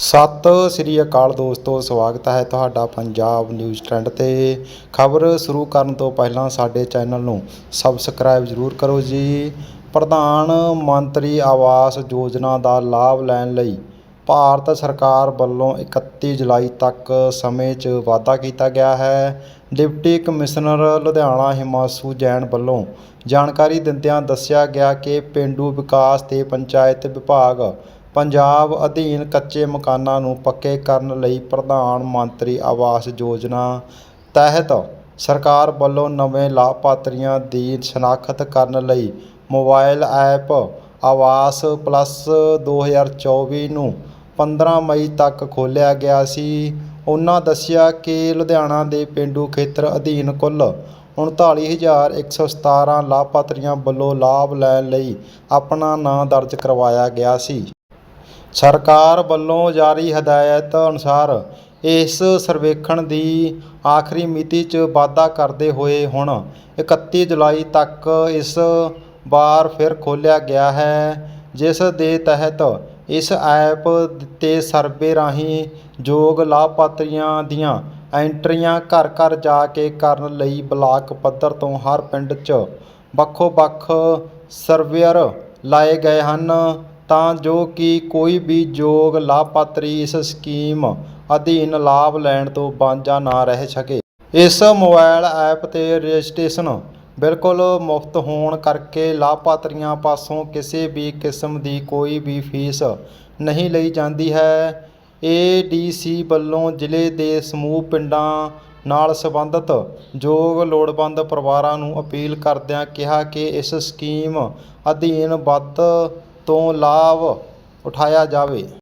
ਸਤਿ ਸ੍ਰੀ ਅਕਾਲ ਦੋਸਤੋ, ਸਵਾਗਤ ਹੈ ਤੁਹਾਡਾ ਪੰਜਾਬ ਨਿਊਜ਼ ਟ੍ਰੈਂਡ ਤੇ। ਖਬਰ ਸ਼ੁਰੂ ਕਰਨ ਤੋਂ ਪਹਿਲਾਂ ਸਾਡੇ ਚੈਨਲ ਨੂੰ ਸਬਸਕ੍ਰਾਈਬ ਜ਼ਰੂਰ ਕਰੋ ਜੀ। ਪ੍ਰਧਾਨ ਮੰਤਰੀ ਆਵਾਸ ਯੋਜਨਾ ਦਾ ਲਾਭ ਲੈਣ ਲਈ ਭਾਰਤ ਸਰਕਾਰ ਵੱਲੋਂ 31 ਜੁਲਾਈ ਤੱਕ ਸਮੇਂ 'ਚ ਵਾਧਾ ਕੀਤਾ ਗਿਆ ਹੈ। ਡਿਪਟੀ ਕਮਿਸ਼ਨਰ ਲੁਧਿਆਣਾ ਹਿਮਾਸ਼ੂ ਜੈਨ ਵੱਲੋਂ ਜਾਣਕਾਰੀ ਦਿੰਦਿਆਂ ਦੱਸਿਆ ਗਿਆ ਕਿ ਪੇਂਡੂ ਵਿਕਾਸ ਤੇ ਪੰਚਾਇਤ ਵਿਭਾਗ ਪੰਜਾਬ ਅਧੀਨ ਕੱਚੇ ਮਕਾਨਾਂ ਨੂੰ ਪੱਕੇ ਕਰਨ ਲਈ ਪ੍ਰਧਾਨ ਮੰਤਰੀ ਆਵਾਸ ਯੋਜਨਾ ਤਹਿਤ ਸਰਕਾਰ ਵੱਲੋਂ ਨਵੇਂ ਲਾਭਪਾਤਰੀਆਂ ਦੀ ਸ਼ਨਾਖਤ ਕਰਨ ਲਈ ਮੋਬਾਈਲ ਐਪ ਆਵਾਸ ਪਲੱਸ 2024 ਨੂੰ 15 ਮਈ ਤੱਕ ਖੋਲ੍ਹਿਆ ਗਿਆ ਸੀ। ਉਹਨਾਂ ਦੱਸਿਆ ਕਿ ਲੁਧਿਆਣਾ ਦੇ ਪੇਂਡੂ ਖੇਤਰ ਅਧੀਨ ਕੁੱਲ 39117 ਲਾਭਪਾਤਰੀਆਂ ਵੱਲੋਂ ਲਾਭ ਲੈਣ ਲਈ ਆਪਣਾ ਨਾਂ ਦਰਜ ਕਰਵਾਇਆ ਗਿਆ ਸੀ। ਸਰਕਾਰ ਵੱਲੋਂ ਜਾਰੀ ਹਦਾਇਤ ਅਨੁਸਾਰ ਇਸ ਸਰਵੇਖਣ ਦੀ ਆਖਰੀ ਮਿਤੀ 'ਚ ਵਾਧਾ ਕਰਦੇ ਹੋਏ ਹੁਣ 31 ਜੁਲਾਈ ਤੱਕ ਇਸ ਵਾਰ ਫਿਰ ਖੋਲ੍ਹਿਆ ਗਿਆ ਹੈ, ਜਿਸ ਦੇ ਤਹਿਤ ਇਸ ਐਪ ਤੇ ਸਰਵੇ ਰਾਹੀਂ ਯੋਗ ਲਾਭਪਾਤਰੀਆਂ ਦੀਆਂ ਐਂਟਰੀਆਂ ਘਰ ਘਰ ਜਾ ਕੇ ਕਰਨ ਲਈ ਬਲਾਕ ਪੱਧਰ ਤੋਂ ਹਰ ਪਿੰਡ 'ਚ ਵੱਖੋ ਵੱਖ ਸਰਵੇਅਰ ਲਾਏ ਗਏ ਹਨ। ਤਾਂ ਜੋ ਕਿ ਕੋਈ ਵੀ ਯੋਗ ਲਾਭਪਾਤਰੀ ਇਸ ਸਕੀਮ ਅਧੀਨ ਲਾਭ ਲੈਣ ਤੋਂ ਵਾਂਝਾ ਨਾ ਰਹਿ ਸਕੇ। ਇਸ ਮੋਬਾਈਲ ਐਪ ਤੇ ਰਜਿਸਟ੍ਰੇਸ਼ਨ ਬਿਲਕੁਲ ਮੁਫਤ ਹੋਣ ਕਰਕੇ ਲਾਭਪਾਤਰੀਆਂ ਪਾਸੋਂ ਕਿਸੇ ਵੀ ਕਿਸਮ ਦੀ ਕੋਈ ਵੀ ਫੀਸ ਨਹੀਂ ਲਈ ਜਾਂਦੀ ਹੈ। ਏਡੀਸੀ ਵੱਲੋਂ ਜ਼ਿਲ੍ਹੇ ਦੇ ਸਮੂਹ ਪਿੰਡਾਂ ਨਾਲ ਸੰਬੰਧਿਤ ਯੋਗ ਲੋੜਵੰਦ ਪਰਿਵਾਰਾਂ ਨੂੰ ਅਪੀਲ ਕਰਦਿਆਂ ਕਿਹਾ ਕਿ ਇਸ ਸਕੀਮ ਅਧੀਨ ਵੱਧ ਤੋਂ ਲਾਭ ਉਠਾਇਆ ਜਾਵੇ।